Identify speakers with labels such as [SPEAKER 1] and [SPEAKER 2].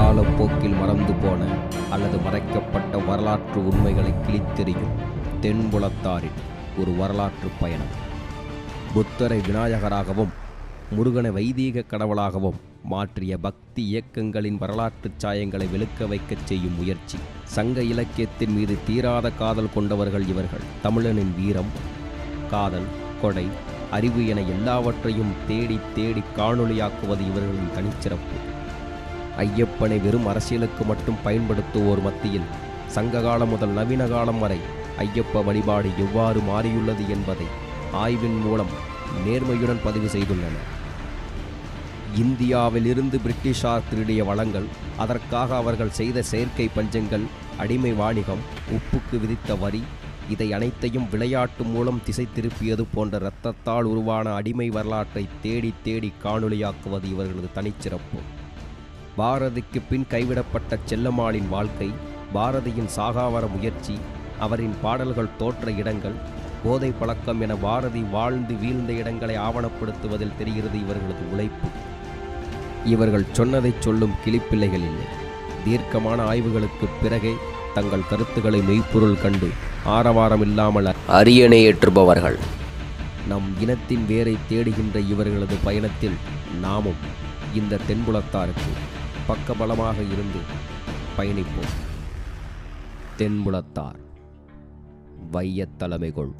[SPEAKER 1] காலப்போக்கில் மறந்து போன அல்லது மறைக்கப்பட்ட வரலாற்று உண்மைகளை கிழித்தெறியும் தென்புலத்தாரின் ஒரு வரலாற்று பயணம். புத்தரை விநாயகராகவும் முருகனை வைதீக கடவுளாகவும் மாற்றிய பக்தி இயக்கங்களின் வரலாற்றுச் சாயங்களை வெளுக்க வைக்கச் செய்யும் முயற்சி சங்க இலக்கியத்தின் மீது தீராத காதல் கொண்டவர்கள் இவர்கள். தமிழனின் வீரம் காதல் கொடை அறிவு என எல்லாவற்றையும் தேடி தேடி காணொளியாக்குவது இவர்களின் தனிச்சிறப்பு. ஐயப்பனை வெறும் அரசியலுக்கு மட்டும் பயன்படுத்துவோர் மத்தியில் சங்ககாலம் முதல் நவீன காலம் வரை ஐயப்ப வழிபாடு எவ்வாறு மாறியுள்ளது என்பதை ஆய்வின் மூலம் நேர்மையுடன் பதிவு செய்துள்ளனர் இந்தியாவிலிருந்து பிரிட்டிஷார் திருடிய வளங்கள் அதற்காக அவர்கள் செய்த செயற்கை பஞ்சங்கள் அடிமை வாணிகம் உப்புக்கு விதித்த வரி இதை அனைத்தையும் விளையாட்டு மூலம் திசை திருப்பியது போன்ற இரத்தத்தால் உருவான அடிமை வரலாற்றை தேடி தேடி காணொளியாக்குவது இவர்களது தனிச்சிறப்பு. பாரதிக்கு பின் கைவிடப்பட்ட செல்லம்மாளின் வாழ்க்கை பாரதியின் சாகாவர முயற்சி அவரின் பாடல்கள் தோற்ற இடங்கள் போதை பழக்கம் என பாரதி வாழ்ந்து வீழ்ந்த இடங்களை ஆவணப்படுத்துவதில் தெரிகிறது இவர்களது உழைப்பு. இவர்கள் சொன்னதைச் சொல்லும் கிளிப்பிள்ளைகள் இல்லை. தீர்க்கமான ஆய்வுகளுக்குப் பிறகே தங்கள் கருத்துக்களை மெய்ப்பொருள் கண்டு ஆரவாரம் இல்லாமல் அரியணை ஏற்றுபவர்கள். நம் இனத்தின் வேரை தேடுகின்ற இவர்களது பயணத்தில் நாமும் இந்த தென்புலத்தாருக்கு பக்கபலமாக இருந்து பயணிப்போம். தென்புலத்தார் வையத் தலைமைகொள்